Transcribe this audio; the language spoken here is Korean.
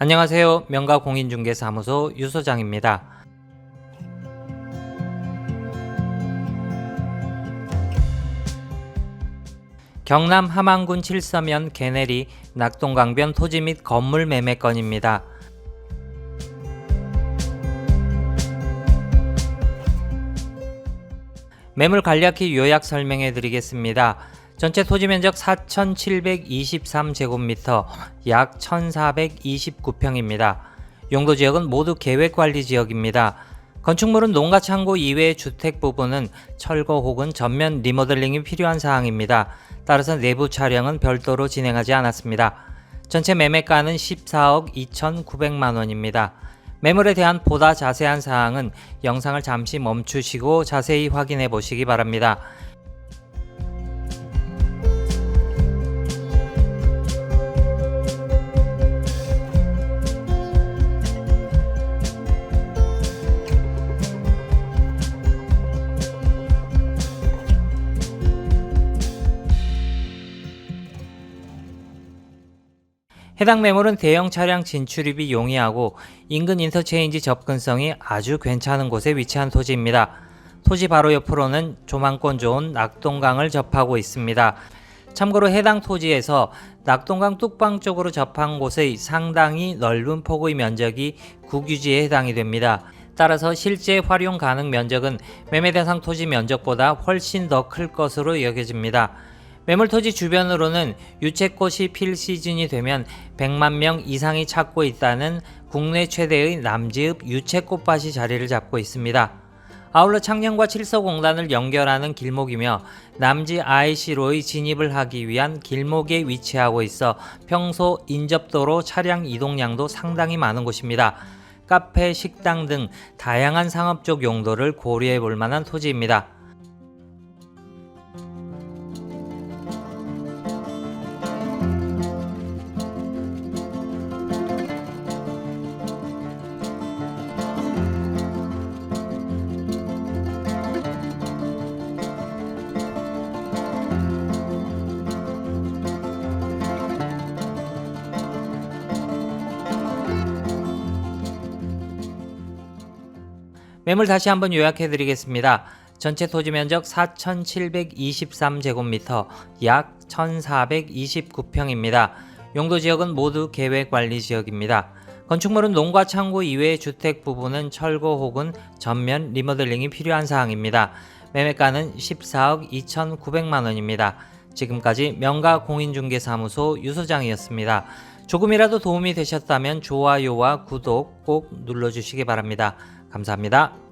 안녕하세요. 명가 공인중개사무소 유소장입니다. 경남 함안군 칠서면 개내리 낙동강변 토지 및 건물 매매 건입니다. 매물 간략히 요약 설명해 드리겠습니다. 전체 토지 면적 4,723제곱미터, 약 1,429평입니다. 용도 지역은 모두 계획 관리 지역입니다. 건축물은 농가 창고 이외의 주택 부분은 철거 혹은 전면 리모델링이 필요한 사항입니다. 따라서 내부 촬영은 별도로 진행하지 않았습니다. 전체 매매가는 14억 2,900만 원입니다. 매물에 대한 보다 자세한 사항은 영상을 잠시 멈추시고 자세히 확인해 보시기 바랍니다. 해당 매물은 대형 차량 진출입이 용이하고 인근 인터체인지 접근성이 아주 괜찮은 곳에 위치한 토지입니다. 토지 바로 옆으로는 조망권 좋은 낙동강을 접하고 있습니다. 참고로 해당 토지에서 낙동강 뚝방 쪽으로 접한 곳의 상당히 넓은 폭의 면적이 국유지에 해당이 됩니다. 따라서 실제 활용 가능 면적은 매매 대상 토지 면적보다 훨씬 더 클 것으로 여겨집니다. 매물토지 주변으로는 유채꽃이 필 시즌이 되면 100만 명 이상이 찾고 있다는 국내 최대의 남지읍 유채꽃밭이 자리를 잡고 있습니다. 아울러 창녕과 칠서공단을 연결하는 길목이며 남지 IC로의 진입을 하기 위한 길목에 위치하고 있어 평소 인접도로 차량 이동량도 상당히 많은 곳입니다. 카페, 식당 등 다양한 상업적 용도를 고려해 볼 만한 토지입니다. 매물 다시 한번 요약해 드리겠습니다. 전체 토지 면적 4,723제곱미터, 약 1,429평입니다. 용도 지역은 모두 계획 관리 지역입니다. 건축물은 농가 창고 이외의 주택 부분은 철거 혹은 전면 리모델링이 필요한 사항입니다. 매매가는 14억 2,900만 원입니다. 지금까지 명가 공인중개사무소 유소장이었습니다. 조금이라도 도움이 되셨다면 좋아요와 구독 꼭 눌러주시기 바랍니다. 감사합니다.